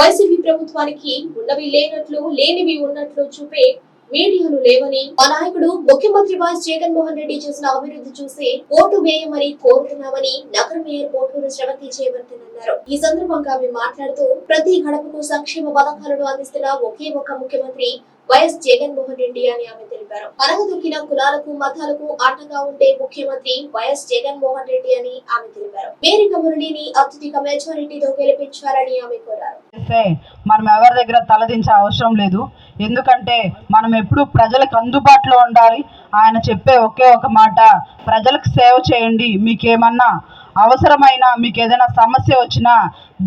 YCP ప్రభుత్వానికి ఉన్నవి లేనట్లు లేనివి ఉన్నట్లు చూపే మీడియాలు లేవని మా నాయకుడు ముఖ్యమంత్రి వైఎస్ జగన్మోహన్ రెడ్డి చేసిన అభివృద్ధి చూసి ఓటు వేయమని కోరుతున్నామని నగర మేయర్ పోటూరు శ్రవంతి చేయవర్తన్ అన్నారు ఈ సందర్భంగా ఆమె మాట్లాడుతూ ప్రతి గడపకు సంక్షేమ పథకాలను అందిస్తున్న ఒకే ఒక ముఖ్యమంత్రి వైఎస్ జగన్మోహన్ రెడ్డి అని ఆమె తెలిపారు. అనగదొక్కిన కులాలకు మతాలకు ఆటగా ఉండే ముఖ్యమంత్రి వైఎస్ జగన్మోహన్ రెడ్డి అని ఆమె తెలిపారు. మేరిక మురళిని అత్యధిక మెజారిటీతో గెలిపించారని ఆమె కోరారు. చేస్తే మనం ఎవరి దగ్గర తలదించే అవసరం లేదు. ఎందుకంటే మనం ఎప్పుడు ప్రజలకు అందుబాటులో ఉండాలి. ఆయన చెప్పే ఒకే ఒక మాట ప్రజలకు సేవ చేయండి. మీకేమన్నా అవసరమైన మీకు ఏదైనా సమస్య వచ్చినా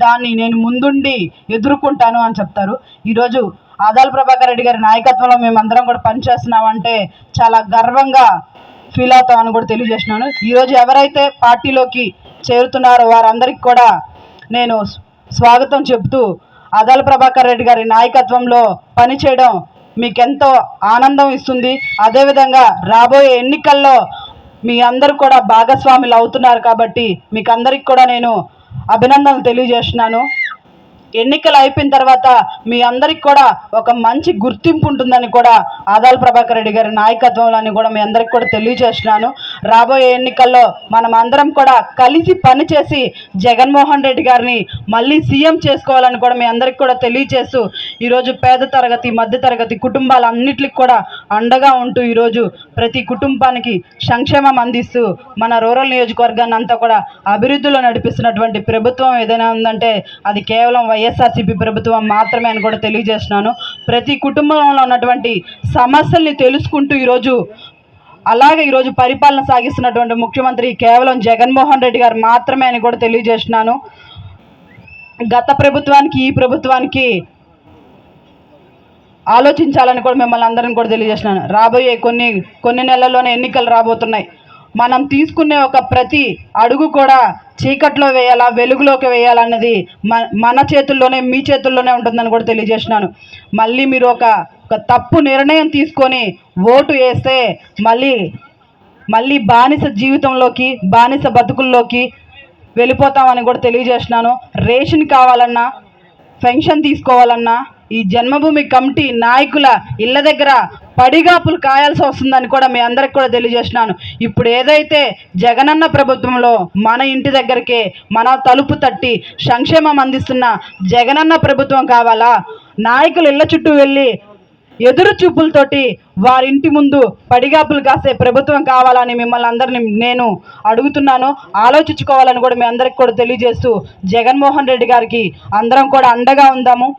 దాన్ని నేను ముందుండి ఎదుర్కొంటాను అని చెప్తారు. ఈరోజు ఆదాల ప్రభాకర్ రెడ్డి గారి నాయకత్వంలో మేమందరం కూడా పనిచేస్తున్నామంటే చాలా గర్వంగా ఫీల్ అవుతామని కూడా తెలియజేస్తున్నాను. ఈరోజు ఎవరైతే పార్టీలోకి చేరుతున్నారో వారందరికీ కూడా నేను స్వాగతం చెబుతూ అదాల ప్రభాకర్ రెడ్డి గారి నాయకత్వంలో పనిచేయడం మీకెంతో ఆనందం ఇస్తుంది. అదేవిధంగా రాబోయే ఎన్నికల్లో మీ అందరూ కూడా భాగస్వాములు అవుతున్నారు కాబట్టి మీకు అందరికి కూడా నేను అభినందనలు తెలియజేస్తున్నాను. ఎన్నికలు అయిపోయిన తర్వాత మీ అందరికి కూడా ఒక మంచి గుర్తింపు ఉంటుందని కూడా ఆదాల ప్రభాకర్ రెడ్డి గారి నాయకత్వంలో అని కూడా మీ అందరికి కూడా తెలియజేస్తున్నాను. రాబోయే ఎన్నికల్లో మనం అందరం కూడా కలిసి పనిచేసి జగన్మోహన్ రెడ్డి గారిని మళ్ళీ సీఎం చేసుకోవాలని కూడా మీ అందరికి కూడా తెలియజేస్తూ ఈరోజు పేద తరగతి మధ్య తరగతి కుటుంబాలన్నిటికి కూడా అండగా ఉంటూ ఈరోజు ప్రతి కుటుంబానికి సంక్షేమం అందిస్తూ మన రూరల్ నియోజకవర్గాన్ని అంతా కూడా అభివృద్ధిలో నడిపిస్తున్నటువంటి ప్రభుత్వం ఏదైనా ఉందంటే అది కేవలం వైఎస్ఆర్సీపీ ప్రభుత్వం మాత్రమే అని కూడా తెలియజేస్తున్నాను. ప్రతి కుటుంబంలో ఉన్నటువంటి సమస్యల్ని తెలుసుకుంటూ ఈరోజు అలాగే ఈరోజు పరిపాలన సాగిస్తున్నటువంటి ముఖ్యమంత్రి కేవలం జగన్మోహన్ రెడ్డి గారు మాత్రమే అని కూడా తెలియజేస్తున్నాను. గత ప్రభుత్వానికి ఈ ప్రభుత్వానికి ఆలోచించాలని కూడా మిమ్మల్ని అందరిని కూడా తెలియజేస్తున్నాను. రాబోయే కొన్ని కొన్ని నెలల్లోనే ఎన్నికలు రాబోతున్నాయి. మనం తీసుకునే ఒక ప్రతి అడుగు కూడా చీకట్లో వేయాలా వెలుగులోకి వేయాలన్నది మన చేతుల్లోనే మీ చేతుల్లోనే ఉంటుందని కూడా తెలియజేస్తున్నాను. మళ్ళీ మీరు ఒక ఒక తప్పు నిర్ణయం తీసుకొని ఓటు వేస్తే మళ్ళీ మళ్ళీ బానిస జీవితంలోకి బానిస బతుకుల్లోకి వెళ్ళిపోతామని కూడా తెలియజేస్తున్నాను. రేషన్ కావాలన్నా పెన్షన్ తీసుకోవాలన్నా ఈ జన్మభూమి కమిటీ నాయకుల ఇళ్ళ దగ్గర పడిగాపులు కాయాల్సి వస్తుందని కూడా మీ అందరికి కూడా తెలియజేస్తున్నాను. ఇప్పుడు ఏదైతే జగనన్న ప్రభుత్వంలో మన ఇంటి దగ్గరికే మన తలుపు తట్టి సంక్షేమం అందిస్తున్న జగనన్న ప్రభుత్వం కావాలా? నాయకులు ఇళ్ళ చుట్టూ వెళ్ళి ఎదురు చూపులతోటి వారింటి ముందు పడిగాపులు కాసే ప్రభుత్వం కావాలని మిమ్మల్ని అందరిని నేను అడుగుతున్నాను. ఆలోచించుకోవాలని కూడా మీ అందరికి కూడా తెలియజేస్తూ జగన్మోహన్ రెడ్డి గారికి అందరం కూడా అండగా ఉందాము.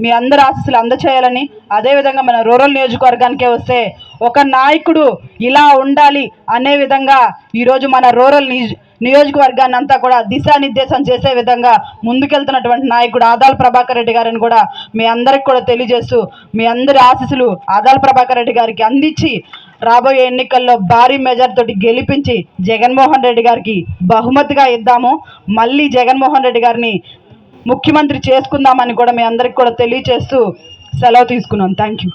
మీ అందరి ఆశస్సులు అందచేయాలని అదేవిధంగా మన రూరల్ నియోజకవర్గానికే వస్తే ఒక నాయకుడు ఇలా ఉండాలి అనే విధంగా ఈరోజు మన రూరల్ నియోజ నియోజకవర్గాన్ని అంతా కూడా దిశానిర్దేశం చేసే విధంగా ముందుకెళ్తున్నటువంటి నాయకుడు ఆదాల ప్రభాకర్ రెడ్డి గారిని కూడా మీ అందరికి కూడా తెలియజేస్తూ మీ అందరి ఆశీస్సులు ఆదాల ప్రభాకర్ రెడ్డి గారికి అందించి రాబోయే ఎన్నికల్లో భారీ మెజార్ తోటి గెలిపించి జగన్మోహన్ రెడ్డి గారికి బహుమతిగా ఇద్దాము. మళ్ళీ జగన్మోహన్ రెడ్డి గారిని ముఖ్యమంత్రి చేసుకుందామని కూడా మీ అందరికి కూడా తెలియజేస్తూ సెలవు తీసుకున్నాం. Thank you